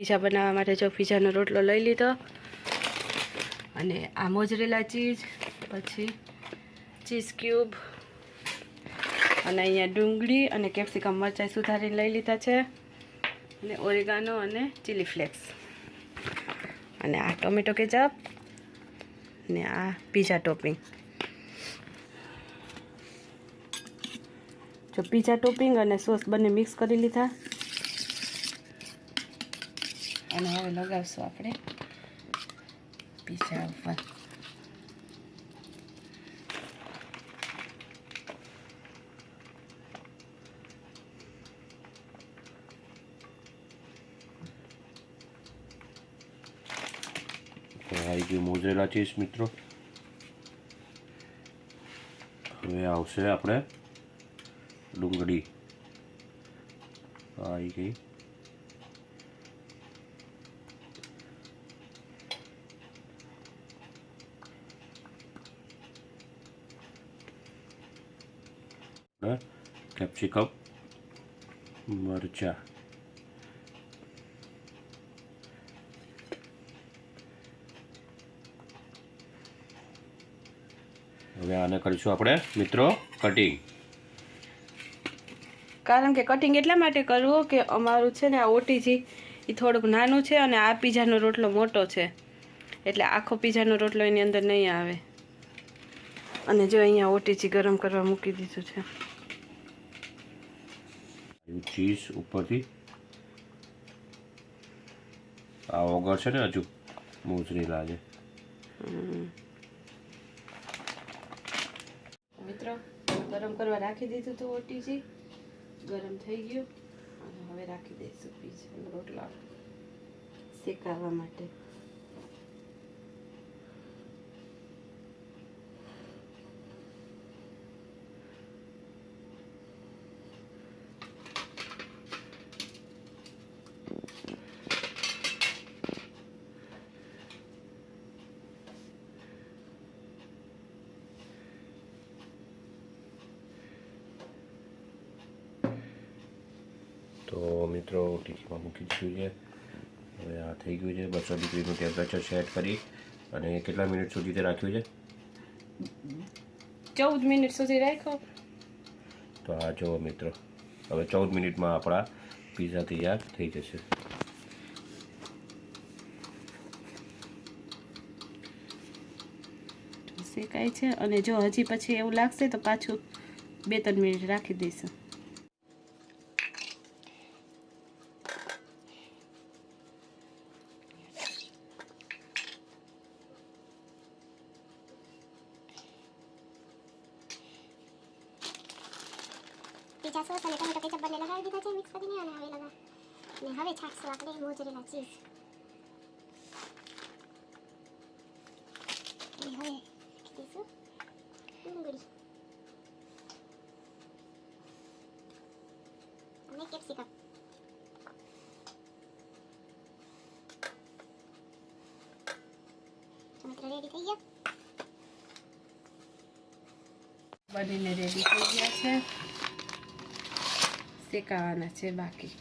Pizza બનાવવા માટે જો પીઝાનો રોટલો લઈ લીધો. અને આ મોજરેલા ચીઝ, પછી ચીઝ ક્યુબ, અને અહીંયા ડુંગળી અને કેપ્સિકમ મરચાં સુધારીને લઈ લીધા છે. અને ઓરેગાનો અને ચીલી ફ્લેક્સ. અને આ ટોમેટો કેચઅપ ને આ પીઝા ટોપિંગ. જો પીઝા ટોપિંગ અને સોસ બંને મિક્સ કરી લીધા. અને હવે લગાવશું આપણે. પીઝા ઉપર. આવી ગયું મોજેલા ચીઝ, મિત્રો. હવે આવશે આપણે ડુંગળી. આવી ગઈ. કેપ્સિકમ મરચા હવે આને કરીશું આપણે મિત્રો કટિંગ કારણ કે કટિંગ એટલા માટે કરવું કે અમારું છે ને આ ઓટીજી એ થોડુંક નાનું છે અને આ પીઝાનો રોટલો મોટો છે. એટલે આખો પીઝાનો રોટલો એની અંદર નહીં આવે. અને જો અહીંયા ઓટીજી ગરમ કરવા મૂકી દીધું છે. ચીઝ ઉપરથી આ ઓગળ છે ને હજુ મોજરેલા છે મિત્રો, ગરમ કરવા રાખી દીધું હતું ઓટીજી. ગરમ થઈ ગયું. અને હવે રાખી દઈશું પીઝ રોટલા શેકાવા માટે. તો મિત્રો ટીકીમાં મૂકી દીધું છે. હવે આ થઈ ગયું છે. બસો ડિગ્રીનું ટેમ્પરેચર સેટ કરી અને કેટલા મિનિટ સુધી તે રાખ્યું છે? ચૌદ મિનિટ સુધી રાખ્યો. તો આ જુઓ મિત્રો હવે ચૌદ મિનિટમાં આપણા પીઝા તૈયાર થઈ જશે. શેકાય છે અને જો હજી પછી એવું લાગશે તો પાછું બે ત્રણ મિનિટ રાખી દઈશું. પીઝા સોસ અને ટમેટો કેચઅપ બંને લગાવી દીધા છે, મિક્સ કરીને અને હવે લગા. અને હવે છાંટશું આપણે મોજરેલા ચીઝ. અને હવે કીધીશું ડુંગળી. અને કેપ્સિકમ. બનીને રેડી થઈ ગયા છે. શેકાવાના છે બાકી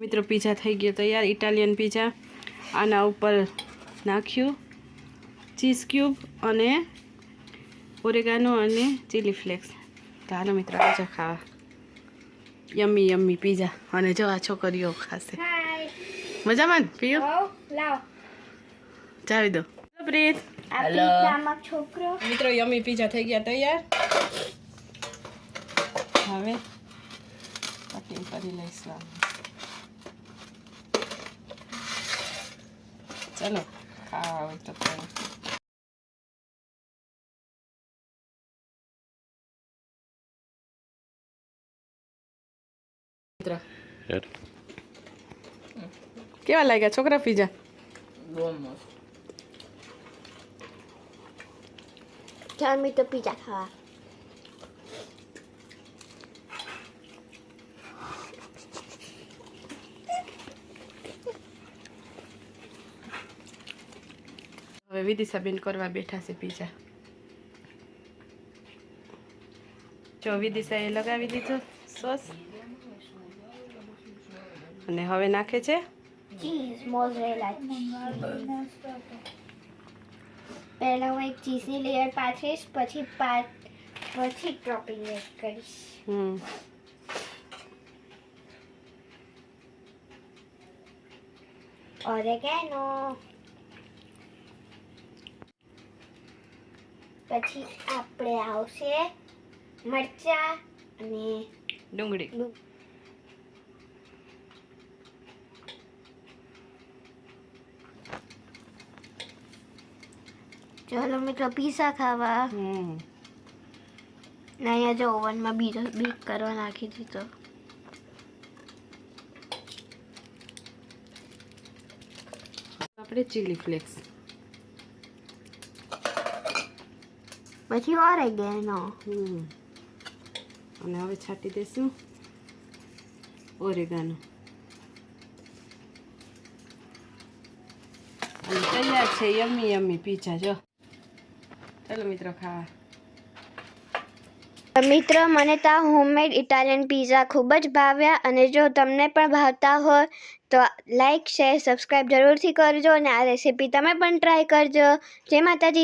મિત્રો પીઝા થઈ ગયો તૈયાર ઇટાલિયન પીઝા આના ઉપર નાખ્યું ચીઝ ક્યુબ અને ઓરેગાનો અને ચીલી ફ્લેક્સ તો મિત્રો આવજો ખાવા. યમ્મી યમ્મી પીઝા અને જો આ છોકરીઓ ખાશે. મજામાં? ને પીયું જાવી દો. પ્રીત છોકરો. મિત્રો યમી પીઝા થઈ ગયા તૈયાર. હવે કટિંગ કરી લઈશું. ચલો ખાવા હોય તો મિત્રો. કેવા લાગ્યા છોકરા પીઝા ચાલ મી તો પીઝા ખાવા. હવે વિદિશાબેન કરવા બેઠા છે પીઝા જો વિદિશાએ લગાવી દીધો સોસ. અને હવે નાખે છે? પહેલા હું એક ચીઝની લેયર પાથરીશ પછી પછી ટોપિંગ એડ કરીશ. હમ. ઓરેગેનો. પછી આપણે આવશે મરચા અને ડુંગળી. ચાલો મિત્રો પીઝા ખાવા. હમ. અહીંયા જો ઓવનમાં બીજો બીક કરવા નાખી દીધો આપણે ચીલી ફ્લેક્સ પછી ઓરેગેનો હમ અને હવે છાંટી દઈશું ઓરેગાનો અને તૈયાર છે યમી યમી પીઝા જો ચાલો મિત્રો ખાવા મિત્રો મને તો હોમમેડ ઇટાલિયન પીઝા ખૂબ જ ભાવ્યા અને જો તમને પણ ભાવતા હોય તો લાઈક શેર સબસ્ક્રાઈબ જરૂરથી કરજો અને આ રેસીપી તમે પણ ટ્રાય કરજો. જય માતાજી.